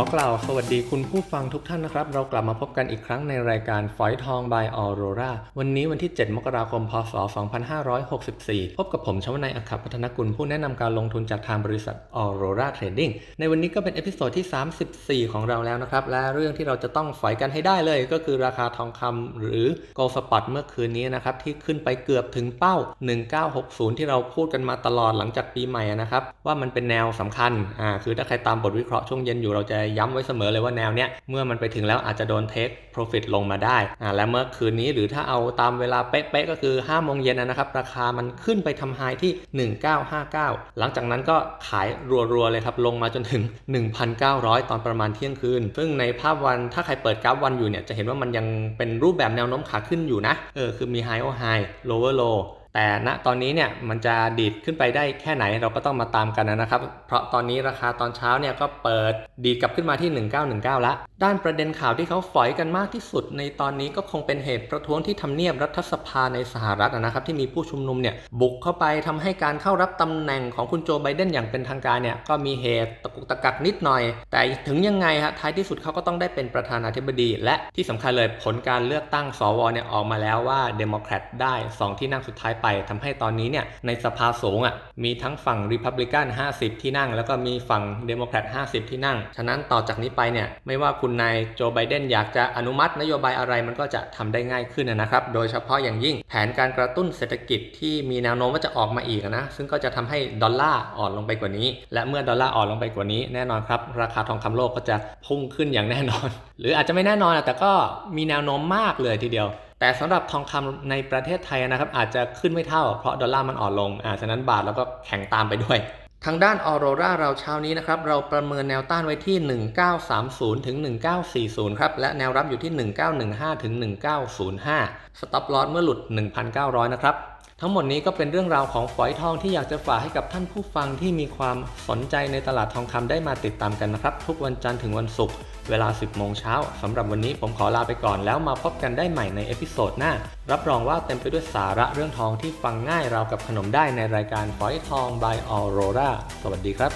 อกล่าวสวัสดีคุณผู้ฟังทุกท่านนะครับ เรากลับมาพบกันอีกครั้งในรายการฝอยทอง by Aurora วันนี้วันที่ 7 มกราคม พศ 2564 พบกับผมชวนายอัคคพัฒนกุลผู้แนะนำการลงทุนจากทางบริษัท Aurora Trading ในวันนี้ก็เป็นเอพิโซดที่ 34 ของเราแล้วนะครับ และเรื่องที่เราจะต้องฝอยกันให้ได้เลยก็คือราคาทองคำหรือ Gold Spot เมื่อคืนนี้นะครับที่ขึ้นไปเกือบถึงเป้า 1960 ที่เราพูดกันมาตลอดหลังจากปีใหม่นะครับว่ามันเป็นแนวสำคัญอ่าคือถ้าใครตามบทวิเคราะห์ช่วงเย็นอยู่เราจะย้ำไว้เสมอเลยว่าแนวเนี้ยเมื่อมันไปถึงแล้วอาจจะโดนเทค profit ลงมาได้อ่าและเมื่อคืนนี้หรือถ้าเอาตามเวลาเป๊ะๆก็คือ5โมงเย็นนะครับราคามันขึ้นไปทำไฮที่ 1959 หลังจากนั้นก็ขายรัวๆเลยครับลงมาจนถึง 1,900 ตอนประมาณเที่ยงคืน ซึ่งในภาพวันถ้าใครเปิดกราฟวันอยู่เนี่ยจะเห็นว่ามันยังเป็นรูปแบบแนวโน้มขาขึ้นอยู่นะเออคือมี high o high lower low แต่ณตอนนี้เนี่ยมันจะดีดขึ้นไปได้แค่ไหนเราก็ต้องมาตามกันนะครับ เพราะตอนนี้ราคาตอนเช้าเนี่ยก็เปิดดีดกลับขึ้นมาที่ 1919ล้วด้านประเด็นข่าวที่เขาฝอยกันมากที่สุด ในตอนนี้ก็คงเป็นเหตุประท้วงที่ทำเนียบรัฐสภาในสหรัฐนะครับ ที่มีผู้ชุมนุมเนี่ยบุกเข้าไปทำให้การเข้ารับตำแหน่งของคุณโจไบเดนอย่างเป็นทางการเนี่ยก็มีเหตุตะกุกตะกักนิดหน่อย แต่ถึงยังไงฮะท้ายที่สุดเขาก็ต้องได้เป็นประธานาธิบดี และที่สำคัญเลยผลการเลือกตั้งสวเนี่ยออกมาแล้วว่าเดโมแครตได้สองที่นั่งสุดท้ายไปทำให้ตอนนี้เนี่ยในสภาสูงอะมีทั้งฝั่งริพับลิกัน50 ที่นั่ง แล้วก็มีฝั่งเดโมแครต50 ที่นั่ง ฉะนั้นต่อจากนี้ไปเนี่ยไม่ว่าคุณนายโจไบเดนอยากจะอนุมัตินโยบายอะไรมันก็จะทำได้ง่ายขึ้นนะครับ โดยเฉพาะอย่างยิ่งแผนการกระตุ้นเศรษฐกิจที่มีแนวโน้มว่าจะออกมาอีกนะซึ่งก็จะทำให้ดอลลาร์อ่อนลงไปกว่านี้ และเมื่อดอลลาร์อ่อนลงไปกว่านี้แน่นอนครับราคาทองคำโลกก็จะพุ่งขึ้นอย่างแน่นอน หรืออาจจะไม่แน่นอนอะแต่ก็มีแนวโน้มมากเลยทีเดียว แต่สำหรับทองคำในประเทศไทยนะครับอาจจะขึ้นไม่เท่า เพราะดอลลาร์มันอ่อนลงอ่าฉะนั้นบาทแล้วก็แข็งตามไปด้วยทางด้านออโรราเราเช้านี้นะครับเราประเมินแนวต้านไว้ที่ 1930 ถึง 1940 ครับ และแนวรับอยู่ที่ 1915 ถึง 1905 สต็อปลอสเมื่อหลุด 1,900 นะครับ ทั้งหมดนี้ก็เป็นเรื่องราวของฝอยทองที่อยากจะฝากให้กับท่านผู้ฟังที่มีความสนใจในตลาดทองคำได้มาติดตามกันนะครับ ทุกวันจันทร์ถึงวันศุกร์เวลา 10 โมงเช้าสำหรับวันนี้ผมขอลาไปก่อนแล้วมาพบกันได้ใหม่ในเอพิโซดหน้า รับรองว่าเต็มไปด้วยสาระเรื่องทองที่ฟังง่ายราวกับขนมได้ในรายการฝอยทอง by Aurora สวัสดีครับ